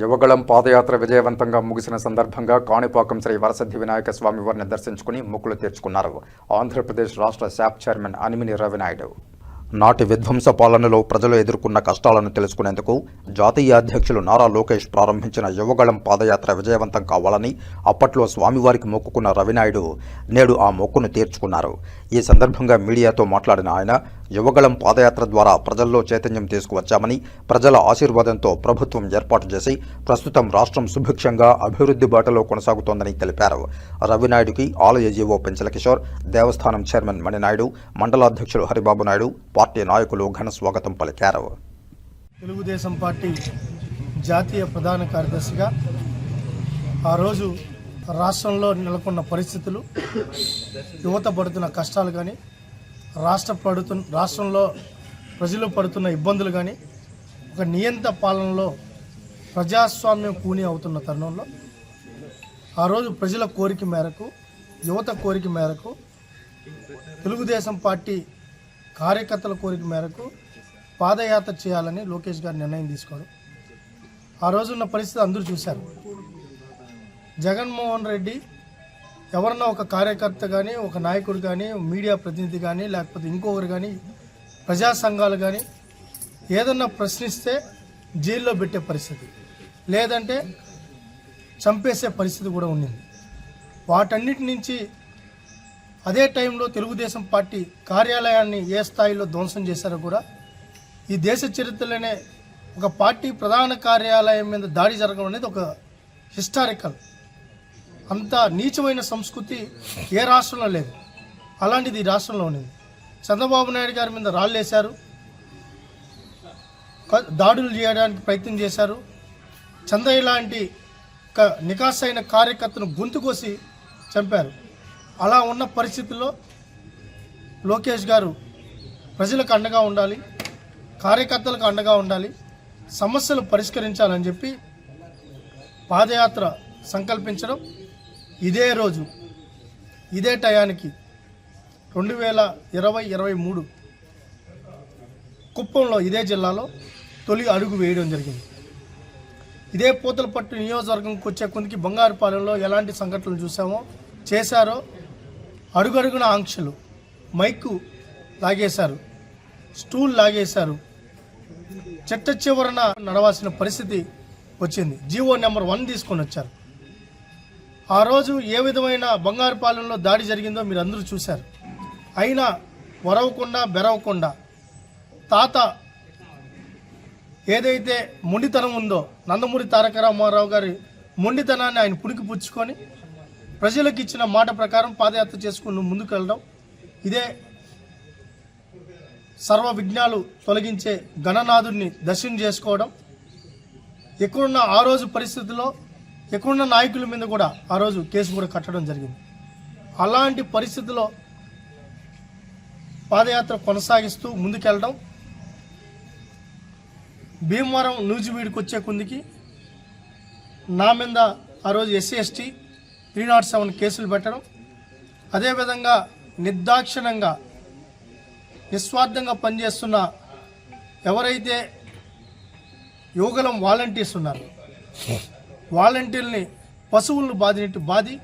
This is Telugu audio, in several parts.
యువగళం పాదయాత్ర విజయవంతంగా ముగిసిన సందర్భంగా కాణిపాకం శ్రీ వరసిద్ధి వినాయక స్వామి వారిని దర్శించుకుని మొక్కులు తీర్చుకున్నారు. ఆంధ్రప్రదేశ్ రాష్ట్ర శాప్ చైర్మన్ అనిమిని రవినాయుడు. నాటి విధ్వంస పాలనలో ప్రజలు ఎదుర్కొన్న కష్టాలను తెలుసుకునేందుకు జాతీయ అధ్యక్షులు నారా లోకేష్ ప్రారంభించిన యువగళం పాదయాత్ర విజయవంతం కావాలని అప్పట్లో స్వామివారికి మొక్కుకున్న రవినాయుడు నేడు ఆ మొక్కును తీర్చుకున్నారు. ఈ సందర్భంగా మీడియాతో మాట్లాడిన ఆయన యువగళం పాదయాత్ర ద్వారా ప్రజల్లో చైతన్యం తీసుకువచ్చామని ప్రజల ఆశీర్వాదంతో ప్రభుత్వం ఏర్పాటు చేసి ప్రస్తుతం రాష్ట్రం సుభిక్షంగా అభివృద్ధి బాటలో కొనసాగుతోందని తెలిపారు. రవినాయుడికి ఆలయ జీవో పెంచల కిషోర్ దేవస్థానం చైర్మన్ మణినాయుడు మండలాధ్యక్షులు హరిబాబు నాయుడు పార్టీ నాయకులు ఘన స్వాగతం పలికారు. తెలుగుదేశం పార్టీ జాతీయ ప్రధాన కార్యదర్శిగా ఆ రోజు రాష్ట్రంలో నెలకొన్న పరిస్థితులు యువత పడుతున్న కష్టాలు కానీ రాష్ట్ర పడుతు రాష్ట్రంలో ప్రజలు పడుతున్న ఇబ్బందులు కానీ ఒక నియంత పాలనలో ప్రజాస్వామ్యం కూని అవుతున్న తరుణంలో ఆ రోజు ప్రజల కోరిక మేరకు యువత కోరిక మేరకు తెలుగుదేశం పార్టీ కార్యకర్తల కోరిక మేరకు పాదయాత్ర చేయాలని లోకేష్ గారు నిర్ణయం తీసుకోవడం ఆ రోజున్న పరిస్థితి అందరూ చూశారు. జగన్మోహన్ రెడ్డి ఎవరన్నా ఒక కార్యకర్త కానీ ఒక నాయకుడు కానీ మీడియా ప్రతినిధి కానీ లేకపోతే ఇంకొకరు కానీ ప్రజా సంఘాలు కానీ ఏదన్నా ప్రశ్నిస్తే జైల్లో పెట్టే పరిస్థితి లేదంటే చంపేసే పరిస్థితి కూడా ఉండింది. వాటన్నిటి నుంచి అదే టైంలో తెలుగుదేశం పార్టీ కార్యాలయాన్ని ఏ స్థాయిలో ధ్వంసం చేశారో కూడా ఈ దేశ చరిత్రలోనే ఒక పార్టీ ప్రధాన కార్యాలయం మీద దాడి జరగడం అనేది ఒక హిస్టారికల్ అంత నీచమైన సంస్కృతి ఏ రాష్ట్రంలో లేదు. అలాంటిది ఈ రాష్ట్రంలో ఉన్నది. చంద్రబాబు నాయుడు గారి మీద రాళ్ళేశారు దాడులు చేయడానికి ప్రయత్నం చేశారు. చంద్రయ్య లాంటి ఒక నికాసైన కార్యకర్తను గొంతుకోసి చంపారు. అలా ఉన్న పరిస్థితుల్లో లోకేష్ గారు ప్రజలకు అండగా ఉండాలి కార్యకర్తలకు అండగా ఉండాలి సమస్యలు పరిష్కరించాలని చెప్పి పాదయాత్ర సంకల్పించడం ఇదే రోజు ఇదే టయానికి రెండు వేల ఇరవై ఇరవై మూడు కుప్పంలో ఇదే జిల్లాలో తొలి అడుగు వేయడం జరిగింది. ఇదే పూతలపట్టు నియోజకవర్గంకి వచ్చే కొందికి బంగారుపాలెంలో ఎలాంటి సంఘటనలు చూసామో చేశారో అడుగడుగున ఆంక్షలు. మైకు లాగేశారు. స్టూల్ లాగేశారు. చెట్ట చివరన నడవాల్సిన పరిస్థితి వచ్చింది. జీవో నెంబర్ వన్ తీసుకొని వచ్చారు. ఆ రోజు ఏ విధమైన బంగారుపాలెంలో దాడి జరిగిందో మీరు అందరూ చూశారు. అయినా వరవకుండా బెరవకుండా తాత ఏదైతే మొండితనం ఉందో నందమూరి తారక రామారావు గారి మొండితనాన్ని ఆయన పుణికి పుచ్చుకొని ప్రజలకు ఇచ్చిన మాట ప్రకారం పాదయాత్ర చేసుకుని ముందుకు వెళ్ళడం. ఇదే సర్వ విఘ్నాలు తొలగించే గణనాథుడిని దర్శనం చేసుకోవడం. ఎక్కడున్న ఆ రోజు పరిస్థితుల్లో ఎక్కడున్న నాయకుల మీద కూడా ఆ రోజు కేసు కూడా కట్టడం జరిగింది. అలాంటి పరిస్థితుల్లో పాదయాత్ర కొనసాగిస్తూ ముందుకెళ్ళడం భీమవరం నూజివీడికి వచ్చే కుందికి నా మీద ఆ రోజు SC ST three not seven కేసులు పెట్టడం అదేవిధంగా నిర్దాక్షిణంగా నిస్వార్థంగా పనిచేస్తున్న ఎవరైతే యువగలం వాలంటీర్స్ ఉన్నారు వాలంటీర్ని పశువులను బాధినట్టు బాధి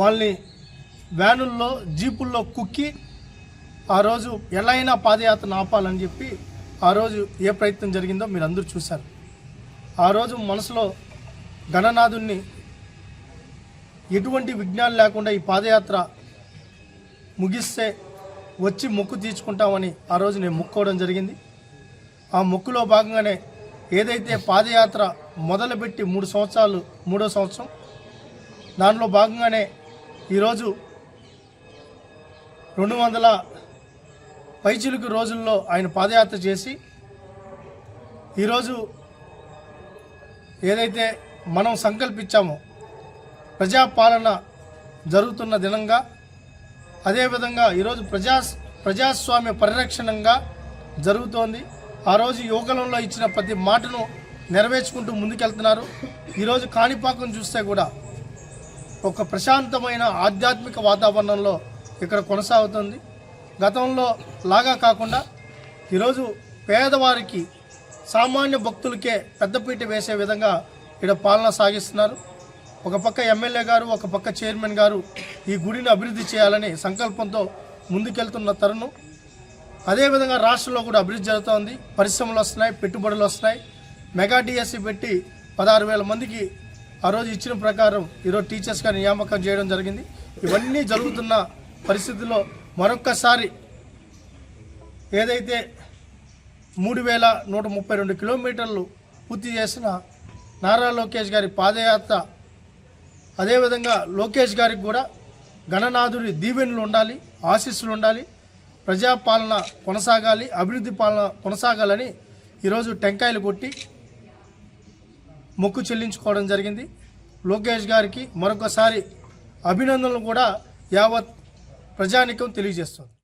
వాళ్ళని వ్యానుల్లో జీపుల్లో కుక్కి ఆ రోజు ఎలా అయినా పాదయాత్రను ఆపాలని చెప్పి ఆ రోజు ఏ ప్రయత్నం జరిగిందో మీరు అందరూ చూశారు. ఆ రోజు మనసులో గణనాథుణ్ణి ఎటువంటి విఘ్నాలు లేకుండా ఈ పాదయాత్ర ముగిస్తే వచ్చి మొక్కు తీర్చుకుంటామని ఆ రోజు నేను మొక్కోవడం జరిగింది. ఆ మొక్కులో భాగంగానే ఏదైతే పాదయాత్ర మొదలుపెట్టి మూడు సంవత్సరాలు మూడో సంవత్సరం దానిలో భాగంగానే ఈరోజు రెండు వందల పైచిలుకు రోజుల్లో ఆయన పాదయాత్ర చేసి ఈరోజు ఏదైతే మనం సంకల్పించాము. ప్రజాపాలన జరుగుతున్న దినంగా అదేవిధంగా ఈరోజు ప్రజా ప్రజాస్వామ్య పరిరక్షణంగా జరుగుతోంది. ఆ రోజు యువకులంలో ఇచ్చిన ప్రతి మాటను నెరవేర్చుకుంటూ ముందుకెళ్తున్నారు. ఈరోజు కాణిపాకం చూస్తే కూడా ఒక ప్రశాంతమైన ఆధ్యాత్మిక వాతావరణంలో ఇక్కడ కొనసాగుతుంది. గతంలో లాగా కాకుండా ఈరోజు పేదవారికి సామాన్య భక్తులకే పెద్దపీట వేసే విధంగా ఇక్కడ పాలన సాగిస్తున్నారు. ఒక పక్క ఎమ్మెల్యే గారు ఒక పక్క చైర్మన్ గారు ఈ గుడిని అభివృద్ధి చేయాలని సంకల్పంతో ముందుకెళ్తున్న తరుణం. అదేవిధంగా రాష్ట్రంలో కూడా అభివృద్ధి జరుగుతోంది. పరిశ్రమలు వస్తున్నాయి పెట్టుబడులు వస్తున్నాయి. మెగా డిఎస్సి పెట్టి పదహారు వేల మందికి ఆ రోజు ఇచ్చిన ప్రకారం ఈరోజు టీచర్స్గా నియామకం చేయడం జరిగింది. ఇవన్నీ జరుగుతున్న పరిస్థితుల్లో మరొక్కసారి ఏదైతే మూడు వేల నూట ముప్పై రెండు కిలోమీటర్లు పూర్తి చేసిన నారా లోకేష్ గారి పాదయాత్ర. అదేవిధంగా లోకేష్ గారికి కూడా గణనాథుడి దీవెనలు ఉండాలి ఆశీస్సులు ఉండాలి ప్రజాపాలన కొనసాగాలి అభివృద్ధి పాలన కొనసాగాలని ఈరోజు టెంకాయలు కొట్టి మొక్కు చెల్లించుకోవడం జరిగింది. లోకేష్ గారికి మరొకసారి అభినందనలు కూడా యావత్ ప్రజానికం తెలియజేస్తుంది.